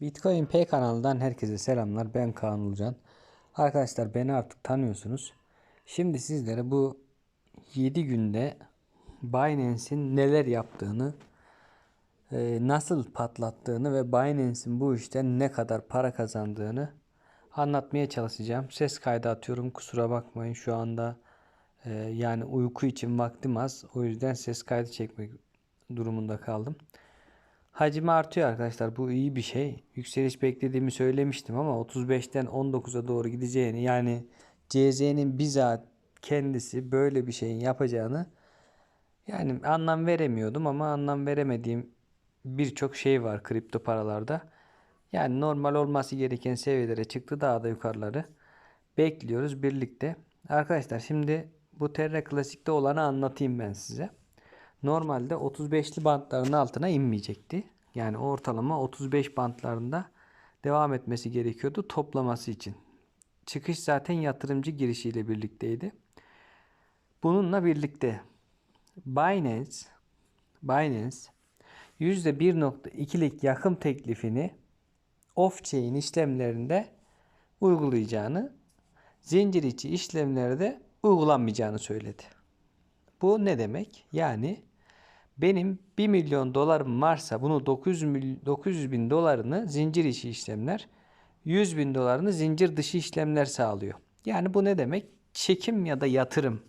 Bitcoin P kanalından herkese selamlar. Ben Kaan Ulucan. Arkadaşlar beni artık tanıyorsunuz. Şimdi sizlere bu 7 günde Binance'in neler yaptığını, e, nasıl patlattığını ve Binance'in bu işten ne kadar para kazandığını anlatmaya çalışacağım. Ses kaydı atıyorum. Kusura bakmayın şu anda e, yani uyku için vaktim az. O yüzden ses kaydı çekmek durumunda kaldım. Hacmi artıyor arkadaşlar. Bu iyi bir şey. Yükseliş beklediğimi söylemiştim ama 35'ten 19'a doğru gideceğini yani CZ'nin bizzat kendisi böyle bir şeyin yapacağını yani anlam veremiyordum ama anlam veremediğim birçok şey var kripto paralarda. Yani normal olması gereken seviyelere çıktı daha da yukarıları. Bekliyoruz birlikte. Arkadaşlar şimdi bu Terra Classic'te olanı anlatayım ben size. Normalde 35'li bantların altına inmeyecekti. Yani ortalama 35 bantlarında devam etmesi gerekiyordu toplaması için. Çıkış zaten yatırımcı girişiyle birlikteydi. Bununla birlikte Binance Binance %1.2'lik yakım teklifini off-chain işlemlerinde uygulayacağını, zincir içi işlemlerde uygulanmayacağını söyledi. Bu ne demek? Yani benim 1 milyon dolarım varsa bunu 900, mil, 900 bin dolarını zincir içi işlemler, 100 bin dolarını zincir dışı işlemler sağlıyor. Yani bu ne demek? Çekim ya da yatırım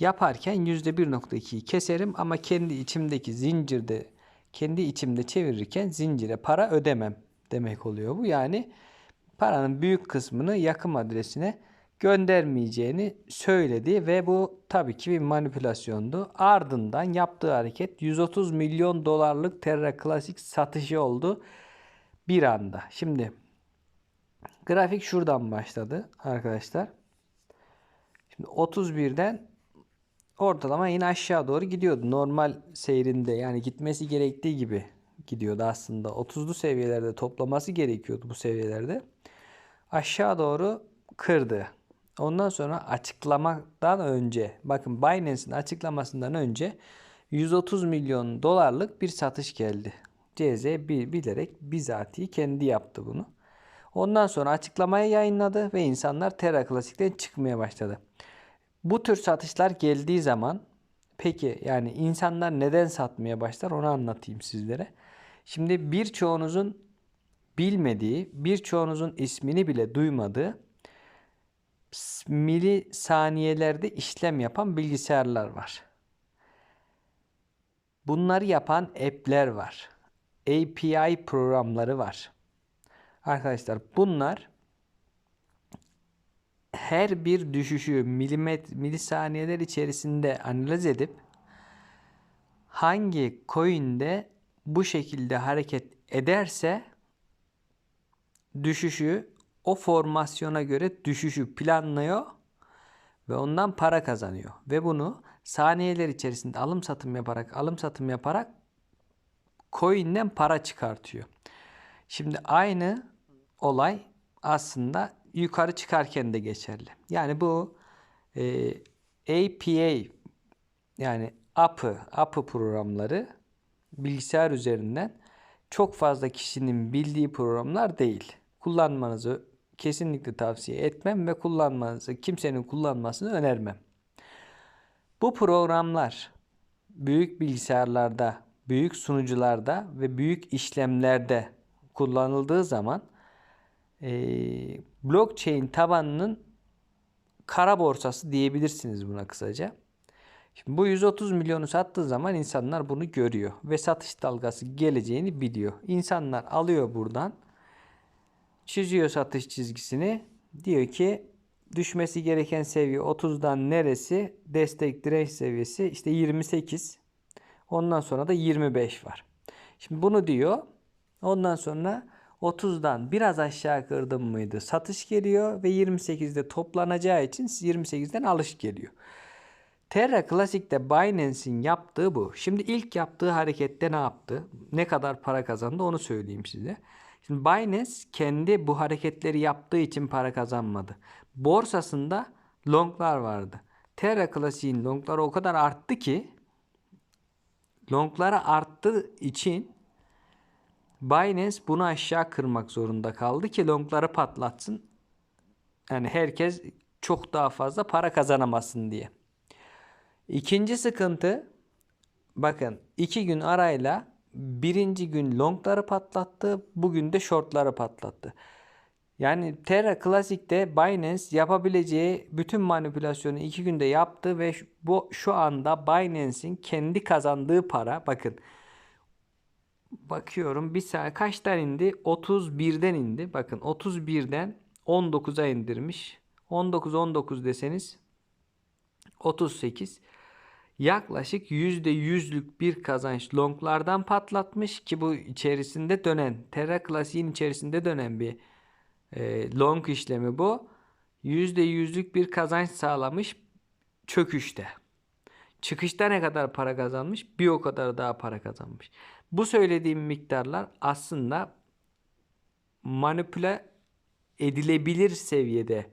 yaparken %1.2'yi keserim ama kendi içimdeki zincirde kendi içimde çevirirken zincire para ödemem demek oluyor bu. Yani paranın büyük kısmını yakım adresine göndermeyeceğini söyledi ve bu tabii ki bir manipülasyondu. Ardından yaptığı hareket 130 milyon dolarlık Terra Classic satışı oldu bir anda. Şimdi grafik şuradan başladı arkadaşlar. Şimdi 31'den ortalama yine aşağı doğru gidiyordu. Normal seyrinde yani gitmesi gerektiği gibi gidiyordu aslında. 30'lu seviyelerde toplaması gerekiyordu bu seviyelerde. Aşağı doğru kırdı. Ondan sonra açıklamadan önce bakın Binance'in açıklamasından önce 130 milyon dolarlık bir satış geldi. CZ bilerek bizatihi kendi yaptı bunu. Ondan sonra açıklamayı yayınladı ve insanlar Terra Classic'ten çıkmaya başladı. Bu tür satışlar geldiği zaman peki yani insanlar neden satmaya başlar onu anlatayım sizlere. Şimdi birçoğunuzun bilmediği, birçoğunuzun ismini bile duymadığı mili saniyelerde işlem yapan bilgisayarlar var. Bunları yapan app'ler var. API programları var. Arkadaşlar bunlar her bir düşüşü milimet milisaniyeler içerisinde analiz edip hangi coin'de bu şekilde hareket ederse düşüşü o formasyona göre düşüşü planlıyor ve ondan para kazanıyor. Ve bunu saniyeler içerisinde alım satım yaparak alım satım yaparak coin'den para çıkartıyor. Şimdi aynı olay aslında yukarı çıkarken de geçerli. Yani bu e, APA yani API, API programları bilgisayar üzerinden çok fazla kişinin bildiği programlar değil. Kullanmanızı kesinlikle tavsiye etmem ve kullanmanızı, kimsenin kullanmasını önermem. Bu programlar büyük bilgisayarlarda, büyük sunucularda ve büyük işlemlerde kullanıldığı zaman e, blockchain tabanının kara borsası diyebilirsiniz buna kısaca. Şimdi bu 130 milyonu sattığı zaman insanlar bunu görüyor ve satış dalgası geleceğini biliyor. İnsanlar alıyor buradan çiziyor satış çizgisini. Diyor ki düşmesi gereken seviye 30'dan neresi? Destek direnç seviyesi işte 28. Ondan sonra da 25 var. Şimdi bunu diyor. Ondan sonra 30'dan biraz aşağı kırdım mıydı satış geliyor ve 28'de toplanacağı için 28'den alış geliyor. Terra Classic'te Binance'in yaptığı bu. Şimdi ilk yaptığı harekette ne yaptı? Ne kadar para kazandı onu söyleyeyim size. Şimdi Binance kendi bu hareketleri yaptığı için para kazanmadı. Borsasında longlar vardı. Terra Classic'in longları o kadar arttı ki longları arttığı için Binance bunu aşağı kırmak zorunda kaldı ki longları patlatsın. Yani herkes çok daha fazla para kazanamasın diye. İkinci sıkıntı bakın iki gün arayla birinci gün longları patlattı. Bugün de shortları patlattı. Yani Terra Classic'te Binance yapabileceği bütün manipülasyonu iki günde yaptı ve bu şu anda Binance'in kendi kazandığı para bakın bakıyorum bir saat kaçtan indi? 31'den indi. Bakın 31'den 19'a indirmiş. 19 19 deseniz 38 yaklaşık %100'lük bir kazanç longlardan patlatmış ki bu içerisinde dönen Terra Classic'in içerisinde dönen bir e, long işlemi bu. %100'lük bir kazanç sağlamış çöküşte. Çıkışta ne kadar para kazanmış? Bir o kadar daha para kazanmış. Bu söylediğim miktarlar aslında manipüle edilebilir seviyede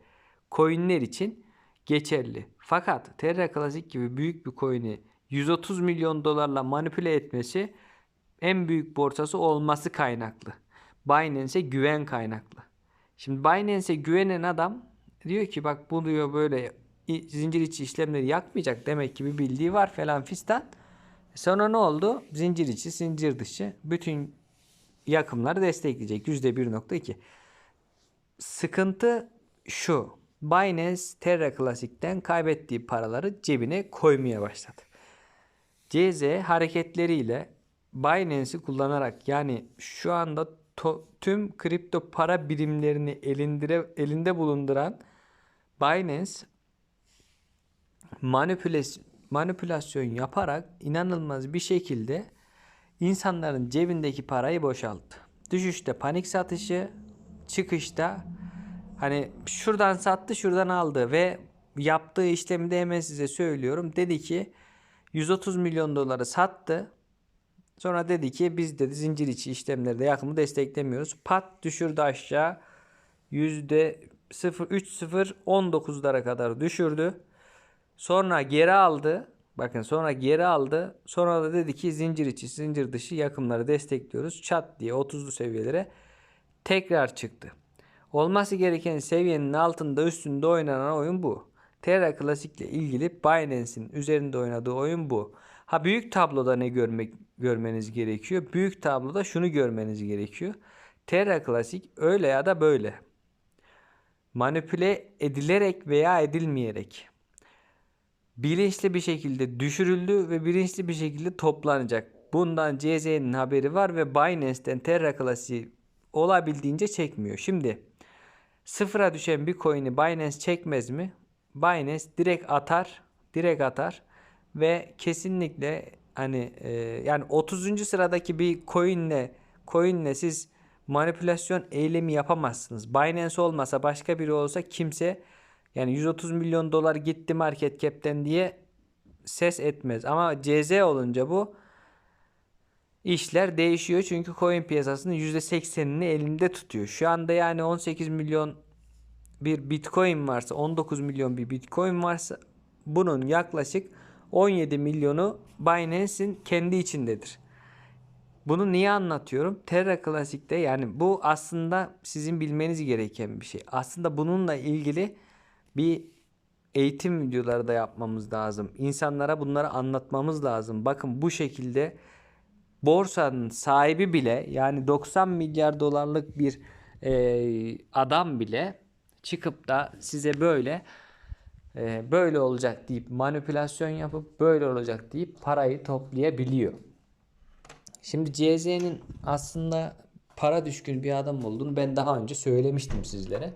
coinler için geçerli. Fakat Terra Classic gibi büyük bir coin'i 130 milyon dolarla manipüle etmesi en büyük borsası olması kaynaklı. Binance'e güven kaynaklı. Şimdi Binance'e güvenen adam diyor ki bak bu diyor böyle zincir içi işlemleri yakmayacak demek ki bir bildiği var falan fistan. Sonra ne oldu? Zincir içi, zincir dışı bütün yakımları destekleyecek. %1.2. Sıkıntı şu. Binance Terra Classic'ten kaybettiği paraları cebine koymaya başladı. CZ hareketleriyle Binance'i kullanarak yani şu anda tüm kripto para birimlerini elindire, elinde bulunduran Binance manipülasyon, manipülasyon yaparak inanılmaz bir şekilde insanların cebindeki parayı boşalttı. Düşüşte panik satışı, çıkışta hani şuradan sattı, şuradan aldı ve yaptığı işlemi de hemen size söylüyorum. Dedi ki 130 milyon doları sattı. Sonra dedi ki biz dedi zincir içi işlemlerde yakımı desteklemiyoruz. Pat düşürdü aşağı. Yüzde 0.3019'lara kadar düşürdü. Sonra geri aldı. Bakın sonra geri aldı. Sonra da dedi ki zincir içi, zincir dışı yakımları destekliyoruz. Çat diye 30'lu seviyelere tekrar çıktı. Olması gereken seviyenin altında üstünde oynanan oyun bu. Terra Classic ile ilgili Binance'in üzerinde oynadığı oyun bu. Ha büyük tabloda ne görmek görmeniz gerekiyor? Büyük tabloda şunu görmeniz gerekiyor. Terra Classic öyle ya da böyle. Manipüle edilerek veya edilmeyerek bilinçli bir şekilde düşürüldü ve bilinçli bir şekilde toplanacak. Bundan CZ'nin haberi var ve Binance'ten Terra Classic'i olabildiğince çekmiyor. Şimdi sıfıra düşen bir coin'i Binance çekmez mi? Binance direkt atar, direkt atar ve kesinlikle hani e, yani 30. sıradaki bir coin'le coin'le siz manipülasyon eylemi yapamazsınız. Binance olmasa başka biri olsa kimse yani 130 milyon dolar gitti market cap'ten diye ses etmez. Ama CZ olunca bu işler değişiyor. Çünkü coin piyasasının %80'ini elinde tutuyor. Şu anda yani 18 milyon bir bitcoin varsa 19 milyon bir bitcoin varsa bunun yaklaşık 17 milyonu Binance'in kendi içindedir. Bunu niye anlatıyorum? Terra Classic'te yani bu aslında sizin bilmeniz gereken bir şey. Aslında bununla ilgili bir eğitim videoları da yapmamız lazım. İnsanlara bunları anlatmamız lazım. Bakın bu şekilde borsanın sahibi bile yani 90 milyar dolarlık bir e, adam bile çıkıp da size böyle e, böyle olacak deyip manipülasyon yapıp böyle olacak deyip parayı toplayabiliyor. Şimdi CZ'nin aslında para düşkün bir adam olduğunu ben daha önce söylemiştim sizlere.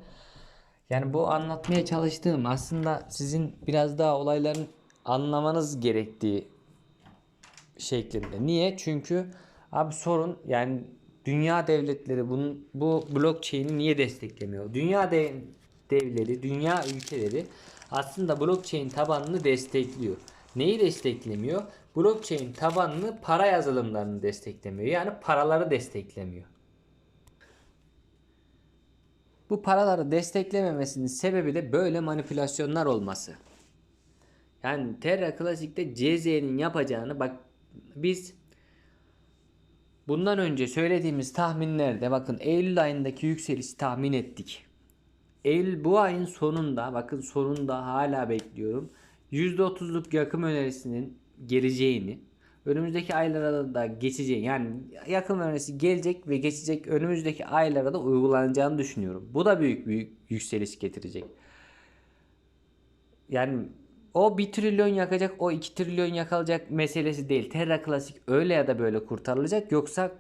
Yani bu anlatmaya çalıştığım aslında sizin biraz daha olayların anlamanız gerektiği şeklinde. Niye? Çünkü abi sorun yani dünya devletleri bunun bu blockchain'i niye desteklemiyor? Dünya dev, devleri, dünya ülkeleri aslında blockchain tabanını destekliyor. Neyi desteklemiyor? Blockchain tabanını para yazılımlarını desteklemiyor. Yani paraları desteklemiyor. Bu paraları desteklememesinin sebebi de böyle manipülasyonlar olması. Yani Terra Classic'te CZ'nin yapacağını bak biz Bundan önce söylediğimiz tahminlerde bakın Eylül ayındaki yükselişi tahmin ettik. Eylül bu ayın sonunda bakın sonunda hala bekliyorum. %30'luk yakım önerisinin geleceğini önümüzdeki aylara da geçeceği yani yakın önerisi gelecek ve geçecek önümüzdeki aylara da uygulanacağını düşünüyorum. Bu da büyük büyük yükseliş getirecek. Yani o 1 trilyon yakacak, o 2 trilyon yakılacak meselesi değil. Terra Klasik öyle ya da böyle kurtarılacak. Yoksa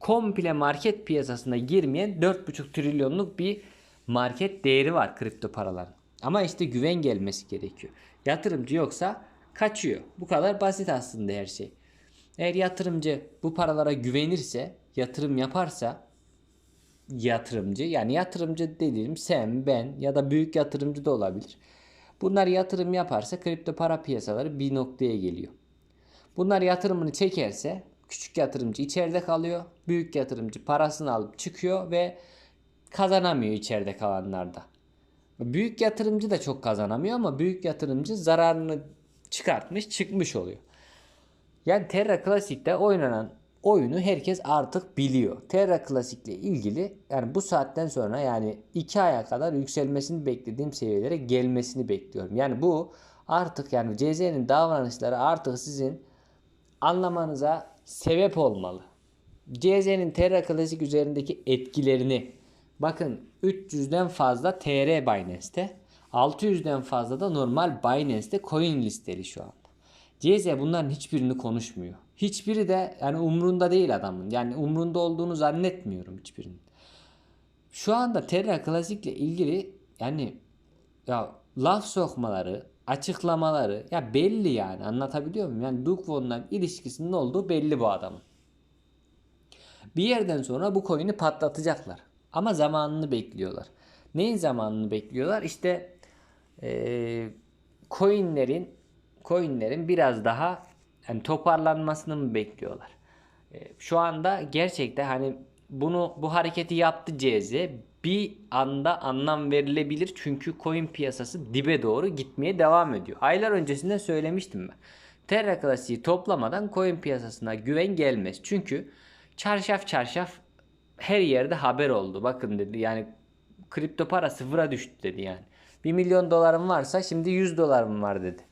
komple market piyasasına girmeyen 4,5 trilyonluk bir market değeri var kripto paraların. Ama işte güven gelmesi gerekiyor. Yatırımcı yoksa kaçıyor. Bu kadar basit aslında her şey. Eğer yatırımcı bu paralara güvenirse, yatırım yaparsa yatırımcı yani yatırımcı dediğim sen, ben ya da büyük yatırımcı da olabilir. Bunlar yatırım yaparsa kripto para piyasaları bir noktaya geliyor. Bunlar yatırımını çekerse küçük yatırımcı içeride kalıyor. Büyük yatırımcı parasını alıp çıkıyor ve kazanamıyor içeride kalanlarda. Büyük yatırımcı da çok kazanamıyor ama büyük yatırımcı zararını çıkartmış çıkmış oluyor. Yani Terra Classic'te oynanan oyunu herkes artık biliyor. Terra Classic ile ilgili yani bu saatten sonra yani 2 aya kadar yükselmesini beklediğim seviyelere gelmesini bekliyorum. Yani bu artık yani CZ'nin davranışları artık sizin anlamanıza sebep olmalı. CZ'nin Terra Classic üzerindeki etkilerini bakın 300'den fazla TR Binance'te 600'den fazla da normal Binance'te coin listeli şu anda. CZ bunların hiçbirini konuşmuyor. Hiçbiri de yani umrunda değil adamın. Yani umrunda olduğunu zannetmiyorum hiçbirinin. Şu anda Terra Classic ile ilgili yani ya laf sokmaları, açıklamaları ya belli yani anlatabiliyor muyum? Yani Duke Von'la ilişkisinin olduğu belli bu adamın. Bir yerden sonra bu coin'i patlatacaklar. Ama zamanını bekliyorlar. Neyin zamanını bekliyorlar? İşte ee, coinlerin coinlerin biraz daha yani toparlanmasını mı bekliyorlar? E, şu anda gerçekten hani bunu bu hareketi yaptı CZ bir anda anlam verilebilir çünkü coin piyasası dibe doğru gitmeye devam ediyor. Aylar öncesinde söylemiştim ben. Terra Classic'i toplamadan coin piyasasına güven gelmez. Çünkü çarşaf çarşaf her yerde haber oldu. Bakın dedi yani kripto para sıfıra düştü dedi yani. 1 milyon dolarım varsa şimdi 100 dolarım var dedi.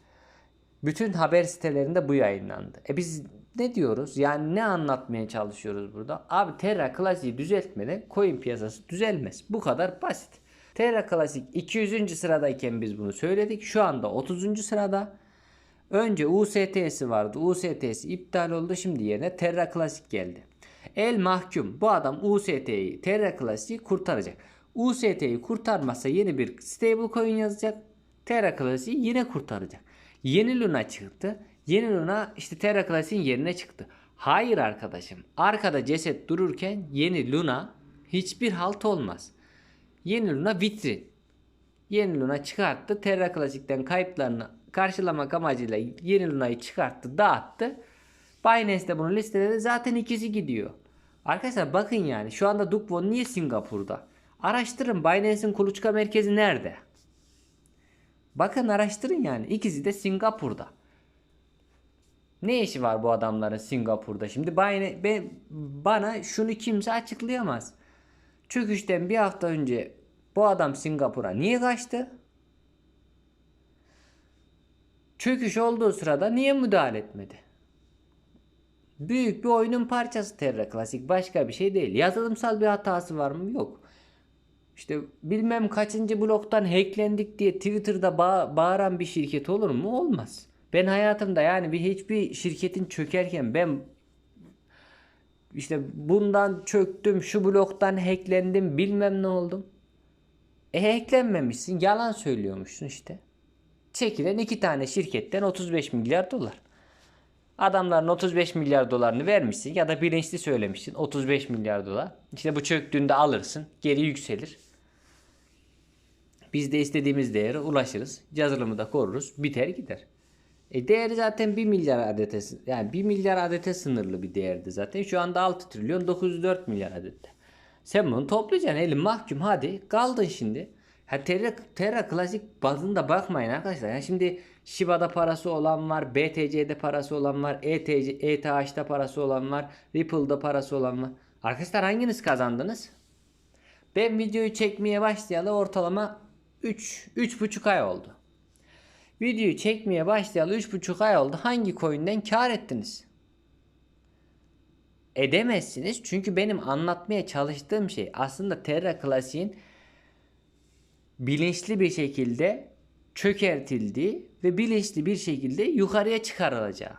Bütün haber sitelerinde bu yayınlandı. E biz ne diyoruz? Yani ne anlatmaya çalışıyoruz burada? Abi Terra Classic'i düzeltmeden coin piyasası düzelmez. Bu kadar basit. Terra Classic 200. sıradayken biz bunu söyledik. Şu anda 30. sırada. Önce UST'si vardı. UST'si iptal oldu. Şimdi yerine Terra Classic geldi. El mahkum. Bu adam UST'yi Terra Classic'i kurtaracak. UST'yi kurtarmazsa yeni bir stable coin yazacak. Terra Classic'i yine kurtaracak. Yeni Luna çıktı. Yeni Luna işte Terra Classic'in yerine çıktı. Hayır arkadaşım. Arkada ceset dururken yeni Luna hiçbir halt olmaz. Yeni Luna vitrin. Yeni Luna çıkarttı. Terra Classic'ten kayıplarını karşılamak amacıyla yeni Luna'yı çıkarttı, dağıttı. Binance de bunu listeledi. Zaten ikisi gidiyor. Arkadaşlar bakın yani şu anda Dukvon niye Singapur'da? Araştırın Binance'in kuluçka merkezi nerede? Bakın araştırın yani. İkisi de Singapur'da. Ne işi var bu adamların Singapur'da? Şimdi ben, bana şunu kimse açıklayamaz. Çöküşten bir hafta önce bu adam Singapur'a niye kaçtı? Çöküş olduğu sırada niye müdahale etmedi? Büyük bir oyunun parçası Terra Classic başka bir şey değil. Yazılımsal bir hatası var mı? Yok. İşte bilmem kaçıncı bloktan hacklendik diye Twitter'da ba- bağıran bir şirket olur mu? Olmaz. Ben hayatımda yani bir hiçbir şirketin çökerken ben işte bundan çöktüm, şu bloktan hacklendim, bilmem ne oldum. E hacklenmemişsin, yalan söylüyormuşsun işte. Çekilen iki tane şirketten 35 milyar dolar. Adamların 35 milyar dolarını vermişsin ya da bilinçli söylemişsin 35 milyar dolar. İşte bu çöktüğünde alırsın geri yükselir. Biz de istediğimiz değere ulaşırız. Yazılımı da koruruz. Biter gider. E değeri zaten 1 milyar adete yani 1 milyar adete sınırlı bir değerdi zaten. Şu anda 6 trilyon 904 milyar adette. Sen bunu toplayacaksın elin mahkum hadi kaldın şimdi. Ha Terra, Terra Classic bazında bakmayın arkadaşlar. Yani şimdi Shiba'da parası olan var, BTC'de parası olan var, ETC, ETH'da parası olan var, Ripple'da parası olan var. Arkadaşlar hanginiz kazandınız? Ben videoyu çekmeye başlayalı ortalama 3 3,5 ay oldu. Videoyu çekmeye başlayalı 3,5 ay oldu. Hangi coin'den kar ettiniz? Edemezsiniz çünkü benim anlatmaya çalıştığım şey aslında Terra Classic'in bilinçli bir şekilde çökertildiği ve bilinçli bir şekilde yukarıya çıkarılacağı.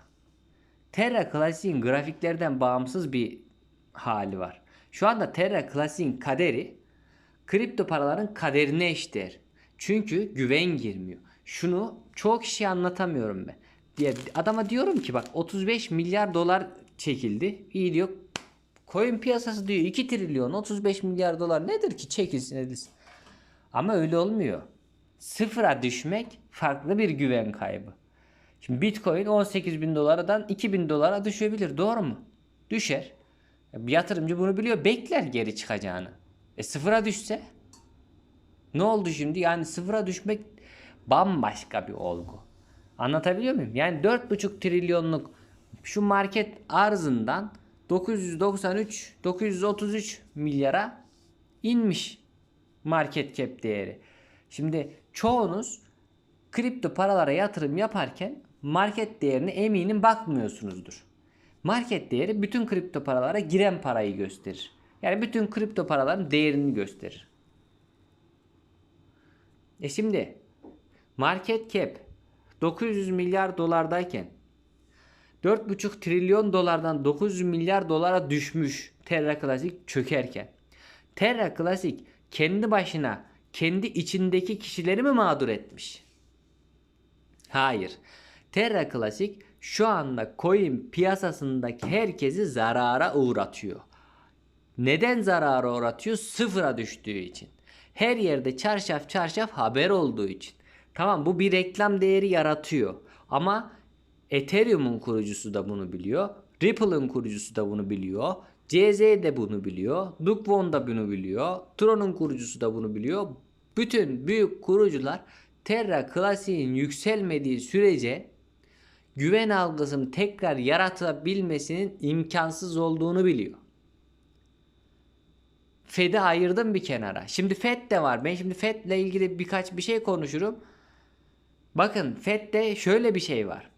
Terra Classic'in grafiklerden bağımsız bir hali var. Şu anda Terra Classic'in kaderi kripto paraların kaderine eşdeğer. Çünkü güven girmiyor. Şunu çoğu kişiye anlatamıyorum ben. Diye adama diyorum ki bak 35 milyar dolar çekildi. İyi diyor. Coin piyasası diyor 2 trilyon 35 milyar dolar nedir ki çekilsin edilsin. Ama öyle olmuyor. Sıfıra düşmek farklı bir güven kaybı. Şimdi Bitcoin 18 bin dolardan 2000 dolara düşebilir. Doğru mu? Düşer. Bir yatırımcı bunu biliyor. Bekler geri çıkacağını. E sıfıra düşse? Ne oldu şimdi? Yani sıfıra düşmek bambaşka bir olgu. Anlatabiliyor muyum? Yani 4,5 trilyonluk şu market arzından 993 933 milyara inmiş market cap değeri. Şimdi çoğunuz kripto paralara yatırım yaparken market değerine eminim bakmıyorsunuzdur. Market değeri bütün kripto paralara giren parayı gösterir. Yani bütün kripto paraların değerini gösterir. E şimdi market cap 900 milyar dolardayken 4,5 trilyon dolardan 900 milyar dolara düşmüş Terra Classic çökerken. Terra Classic kendi başına kendi içindeki kişileri mi mağdur etmiş? Hayır. Terra Classic şu anda coin piyasasındaki herkesi zarara uğratıyor. Neden zarara uğratıyor? Sıfıra düştüğü için. Her yerde çarşaf çarşaf haber olduğu için. Tamam bu bir reklam değeri yaratıyor. Ama Ethereum'un kurucusu da bunu biliyor. Ripple'ın kurucusu da bunu biliyor. CZ de bunu biliyor. Dukvon da bunu biliyor. Tron'un kurucusu da bunu biliyor. Bütün büyük kurucular Terra Classic'in yükselmediği sürece güven algısını tekrar yaratabilmesinin imkansız olduğunu biliyor. Fed'i ayırdım bir kenara. Şimdi Fed de var. Ben şimdi Fed'le ilgili birkaç bir şey konuşurum. Bakın Fed'de şöyle bir şey var.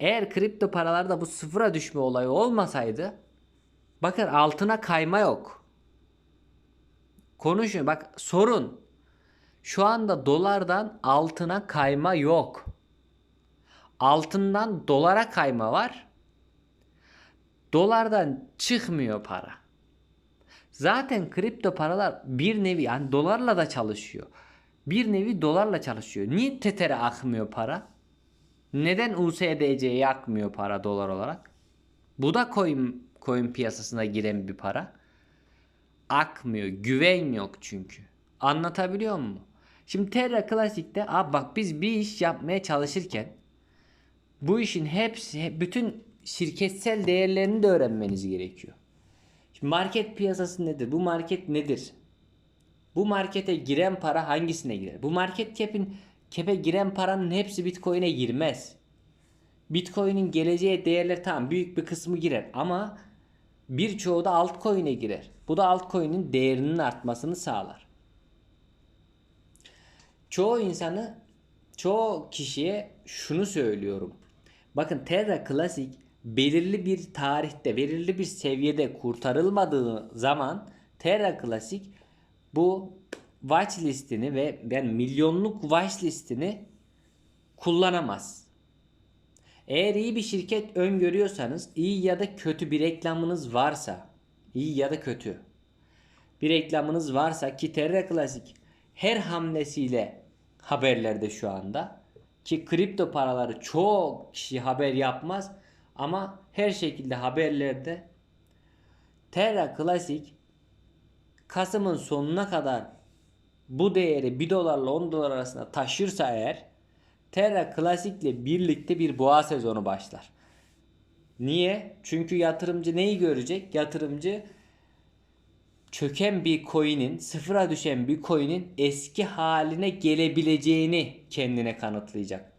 Eğer kripto paralarda bu sıfıra düşme olayı olmasaydı bakın altına kayma yok. Konuşun bak sorun. Şu anda dolardan altına kayma yok. Altından dolara kayma var. Dolardan çıkmıyor para. Zaten kripto paralar bir nevi yani dolarla da çalışıyor. Bir nevi dolarla çalışıyor. Niye Tether'e akmıyor para? Neden USDC'ye akmıyor para dolar olarak? Bu da coin, coin piyasasına giren bir para. Akmıyor. Güven yok çünkü. Anlatabiliyor muyum? Şimdi Terra Classic'te abi bak biz bir iş yapmaya çalışırken bu işin hepsi bütün şirketsel değerlerini de öğrenmeniz gerekiyor. Şimdi market piyasası nedir? Bu market nedir? Bu markete giren para hangisine girer? Bu market cap'in cap'e giren paranın hepsi Bitcoin'e girmez. Bitcoin'in geleceğe değerler tamam büyük bir kısmı girer ama birçoğu da altcoin'e girer. Bu da altcoin'in değerinin artmasını sağlar. Çoğu insanı, çoğu kişiye şunu söylüyorum. Bakın Terra Classic belirli bir tarihte, belirli bir seviyede kurtarılmadığı zaman Terra Classic bu watch listini ve yani milyonluk watch listini kullanamaz. Eğer iyi bir şirket öngörüyorsanız iyi ya da kötü bir reklamınız varsa iyi ya da kötü bir reklamınız varsa ki Terra Classic her hamlesiyle haberlerde şu anda ki kripto paraları çok kişi haber yapmaz ama her şekilde haberlerde Terra Classic Kasım'ın sonuna kadar bu değeri 1 dolarla 10 dolar arasında taşırsa eğer Terra Classic ile birlikte bir boğa sezonu başlar. Niye? Çünkü yatırımcı neyi görecek? Yatırımcı çöken bir coin'in, sıfıra düşen bir coin'in eski haline gelebileceğini kendine kanıtlayacak.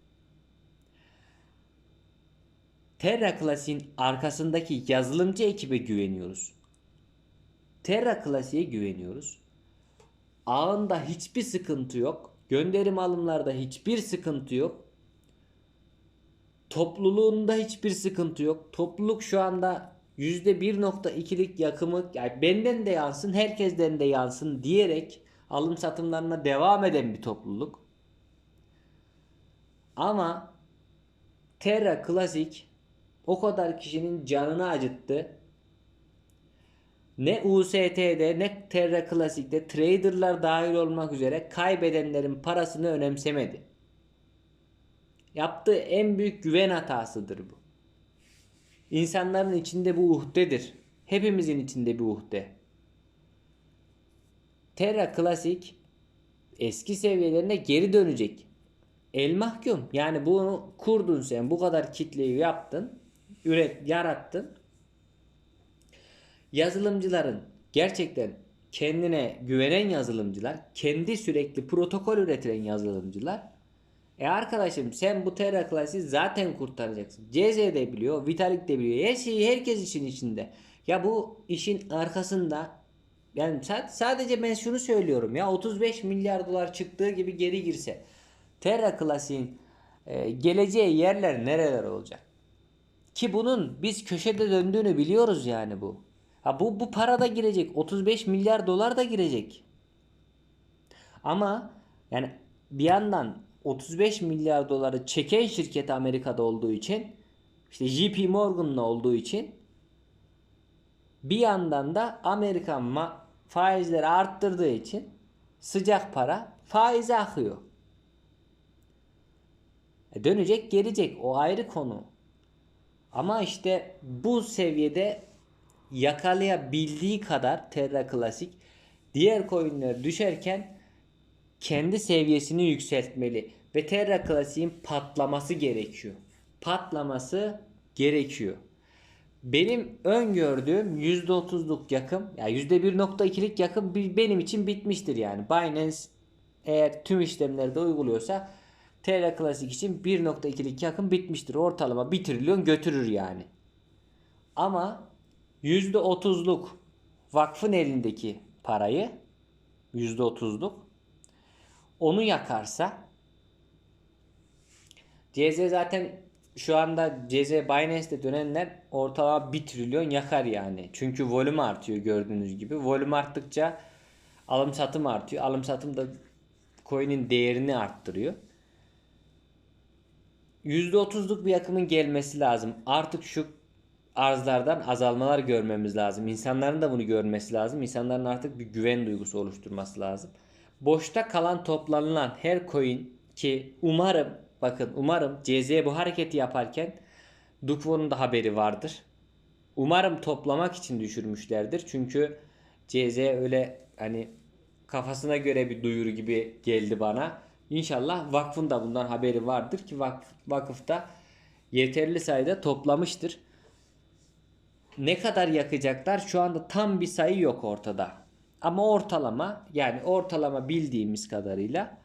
Terra Classic'in arkasındaki yazılımcı ekibe güveniyoruz. Terra Classic'e güveniyoruz. Ağında hiçbir sıkıntı yok. Gönderim alımlarda hiçbir sıkıntı yok. Topluluğunda hiçbir sıkıntı yok. Topluluk şu anda %1.2'lik yakımı yani benden de yansın, herkesten de yansın diyerek alım satımlarına devam eden bir topluluk. Ama Terra Classic o kadar kişinin canını acıttı. Ne UST'de ne Terra Classic'te traderlar dahil olmak üzere kaybedenlerin parasını önemsemedi. Yaptığı en büyük güven hatasıdır bu. İnsanların içinde bu uhdedir. Hepimizin içinde bir uhde. Terra Classic eski seviyelerine geri dönecek. El mahkum. Yani bunu kurdun sen. Bu kadar kitleyi yaptın. Üret, yarattın. Yazılımcıların gerçekten kendine güvenen yazılımcılar, kendi sürekli protokol üretilen yazılımcılar e arkadaşım sen bu Terra Class'i zaten kurtaracaksın. CZ de biliyor, Vitalik de biliyor. Her şeyi herkes için içinde. Ya bu işin arkasında yani sadece ben şunu söylüyorum ya 35 milyar dolar çıktığı gibi geri girse Terra Classic'in e, geleceği yerler nereler olacak? Ki bunun biz köşede döndüğünü biliyoruz yani bu. Ha bu bu para da girecek. 35 milyar dolar da girecek. Ama yani bir yandan 35 milyar doları çeken şirket Amerika'da olduğu için işte JP Morgan'la olduğu için bir yandan da Amerikan faizleri arttırdığı için sıcak para faize akıyor. E dönecek gelecek o ayrı konu. Ama işte bu seviyede yakalayabildiği kadar Terra Classic diğer coinler düşerken kendi seviyesini yükseltmeli ve Terra Classic'in patlaması gerekiyor. Patlaması gerekiyor. Benim öngördüğüm %30'luk yakım, ya yani %1.2'lik yakım benim için bitmiştir yani. Binance eğer tüm işlemleri de uyguluyorsa Terra Classic için 1.2'lik yakın bitmiştir. Ortalama 1 trilyon götürür yani. Ama %30'luk vakfın elindeki parayı %30'luk onu yakarsa CZ zaten şu anda CZ Binance'de dönenler ortalama 1 trilyon yakar yani. Çünkü volüm artıyor gördüğünüz gibi. Volüm arttıkça alım satım artıyor. Alım satım da coin'in değerini arttırıyor. %30'luk bir yakımın gelmesi lazım. Artık şu arzlardan azalmalar görmemiz lazım. İnsanların da bunu görmesi lazım. İnsanların artık bir güven duygusu oluşturması lazım. Boşta kalan toplanılan her coin ki umarım bakın umarım CZ bu hareketi yaparken Dukvo'nun da haberi vardır. Umarım toplamak için düşürmüşlerdir. Çünkü CZ öyle hani kafasına göre bir duyuru gibi geldi bana. İnşallah vakfın da bundan haberi vardır ki vakıf, vakıfta yeterli sayıda toplamıştır. Ne kadar yakacaklar şu anda tam bir sayı yok ortada. Ama ortalama yani ortalama bildiğimiz kadarıyla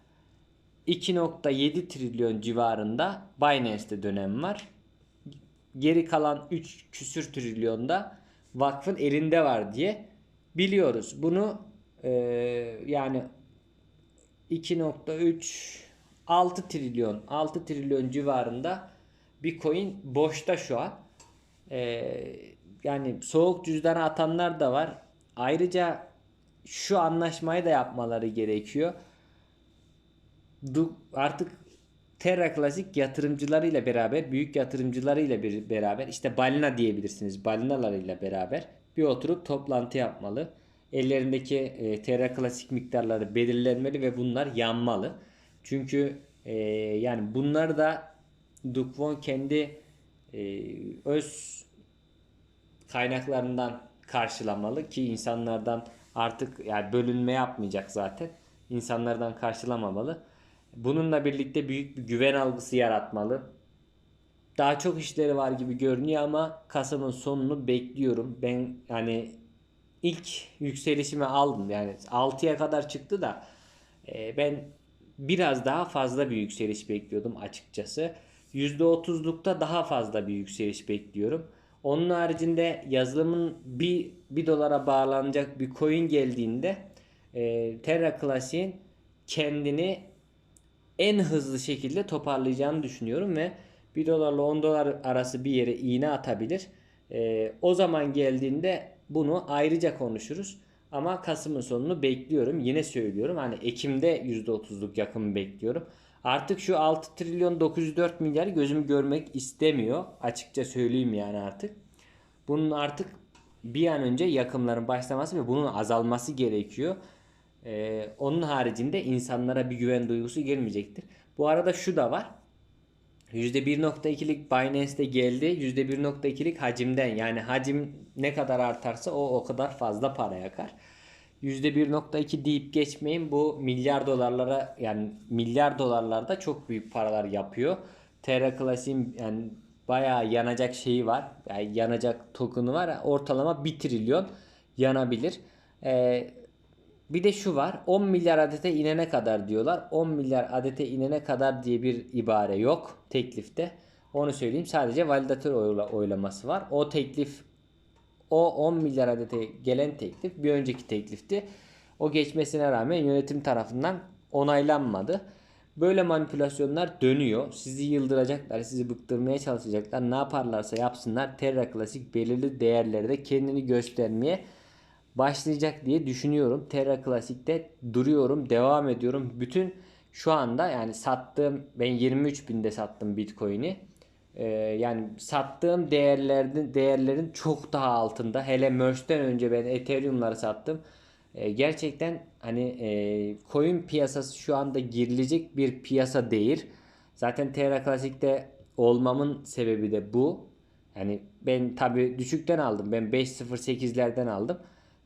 2.7 trilyon civarında Binance'de dönem var. Geri kalan 3 küsür trilyonda vakfın elinde var diye biliyoruz. Bunu e, yani 2.3 6 trilyon 6 trilyon civarında bir coin boşta şu an. Ee, yani soğuk cüzdana atanlar da var. Ayrıca şu anlaşmayı da yapmaları gerekiyor. Du, artık Terra Classic yatırımcılarıyla beraber, büyük yatırımcılarıyla bir, beraber, işte balina diyebilirsiniz, balinalarıyla beraber bir oturup toplantı yapmalı ellerindeki e, Terra Klasik miktarları belirlenmeli ve bunlar yanmalı. Çünkü e, yani bunlar da Dukvon kendi e, öz kaynaklarından karşılamalı ki insanlardan artık yani bölünme yapmayacak zaten. İnsanlardan karşılamamalı. Bununla birlikte büyük bir güven algısı yaratmalı. Daha çok işleri var gibi görünüyor ama Kasım'ın sonunu bekliyorum. Ben yani ilk yükselişimi aldım. Yani 6'ya kadar çıktı da e, ben biraz daha fazla bir yükseliş bekliyordum açıkçası. %30'lukta daha fazla bir yükseliş bekliyorum. Onun haricinde yazılımın bir, bir dolara bağlanacak bir coin geldiğinde e, Terra Classic'in kendini en hızlı şekilde toparlayacağını düşünüyorum ve 1 dolarla 10 dolar arası bir yere iğne atabilir. Ee, o zaman geldiğinde bunu ayrıca konuşuruz. Ama Kasım'ın sonunu bekliyorum. Yine söylüyorum. Hani Ekim'de %30'luk yakın bekliyorum. Artık şu 6 trilyon 904 milyar gözüm görmek istemiyor. Açıkça söyleyeyim yani artık. Bunun artık bir an önce yakımların başlaması ve bunun azalması gerekiyor. Ee, onun haricinde insanlara bir güven duygusu gelmeyecektir. Bu arada şu da var. %1.2'lik Binance'de geldi. %1.2'lik hacimden yani hacim ne kadar artarsa o o kadar fazla para yakar. %1.2 deyip geçmeyin bu milyar dolarlara yani milyar dolarlarda çok büyük paralar yapıyor. Terra Classic'in yani bayağı yanacak şeyi var. Yani yanacak token'ı var. Ortalama 1 trilyon yanabilir. Ee, bir de şu var. 10 milyar adete inene kadar diyorlar. 10 milyar adete inene kadar diye bir ibare yok teklifte. Onu söyleyeyim. Sadece validatör oyla, oylaması var. O teklif o 10 milyar adete gelen teklif bir önceki teklifti. O geçmesine rağmen yönetim tarafından onaylanmadı. Böyle manipülasyonlar dönüyor. Sizi yıldıracaklar, sizi bıktırmaya çalışacaklar. Ne yaparlarsa yapsınlar Terra Classic belirli değerlerde kendini göstermeye başlayacak diye düşünüyorum. Terra Classic'te duruyorum, devam ediyorum. Bütün şu anda yani sattığım ben 23 binde sattım Bitcoin'i. Ee, yani sattığım değerlerin değerlerin çok daha altında. Hele Merge'den önce ben Ethereum'ları sattım. Ee, gerçekten hani e, coin piyasası şu anda girilecek bir piyasa değil. Zaten Terra Classic'te olmamın sebebi de bu. Yani ben tabi düşükten aldım. Ben 5.08'lerden aldım.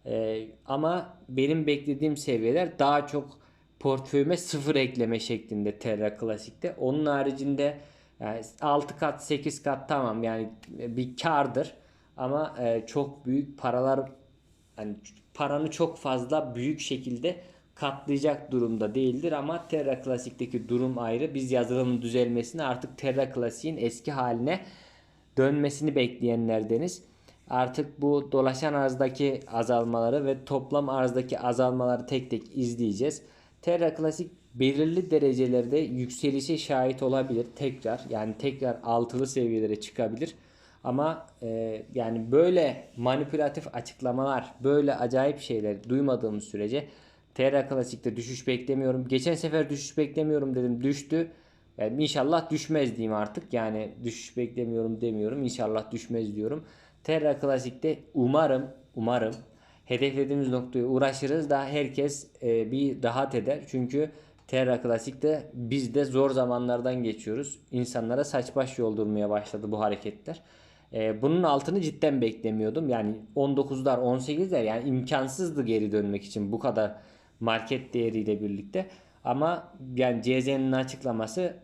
Ee, ama benim beklediğim seviyeler daha çok portföyüme sıfır ekleme şeklinde Terra Classic'te. Onun haricinde yani 6 kat 8 kat tamam yani bir kardır ama e, çok büyük paralar yani paranı çok fazla büyük şekilde katlayacak durumda değildir ama Terra Classic'teki durum ayrı. Biz yazılımın düzelmesini artık Terra Classic'in eski haline dönmesini bekleyenlerdeniz. Artık bu dolaşan arzdaki azalmaları ve toplam arzdaki azalmaları tek tek izleyeceğiz. Terra Classic belirli derecelerde yükselişe şahit olabilir tekrar. Yani tekrar altılı seviyelere çıkabilir. Ama e, yani böyle manipülatif açıklamalar, böyle acayip şeyler duymadığımız sürece Terra Classic'te düşüş beklemiyorum. Geçen sefer düşüş beklemiyorum dedim. Düştü. Yani inşallah düşmez diyeyim artık. Yani düşüş beklemiyorum demiyorum. İnşallah düşmez diyorum. Terra Classic'te umarım umarım hedeflediğimiz noktaya uğraşırız da herkes e, bir rahat eder. Çünkü Terra Classic'te biz de zor zamanlardan geçiyoruz. İnsanlara saç baş yoldurmaya başladı bu hareketler. E, bunun altını cidden beklemiyordum. Yani 19'lar 18'ler yani imkansızdı geri dönmek için bu kadar market değeriyle birlikte. Ama yani CZ'nin açıklaması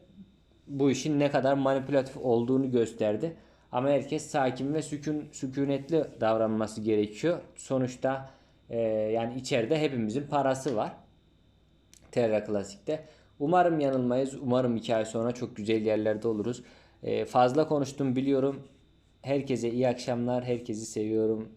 bu işin ne kadar manipülatif olduğunu gösterdi. Ama herkes sakin ve sükun, sükunetli davranması gerekiyor. Sonuçta e, yani içeride hepimizin parası var. Terra Classic'te. Umarım yanılmayız. Umarım iki ay sonra çok güzel yerlerde oluruz. E, fazla konuştum biliyorum. Herkese iyi akşamlar. Herkesi seviyorum.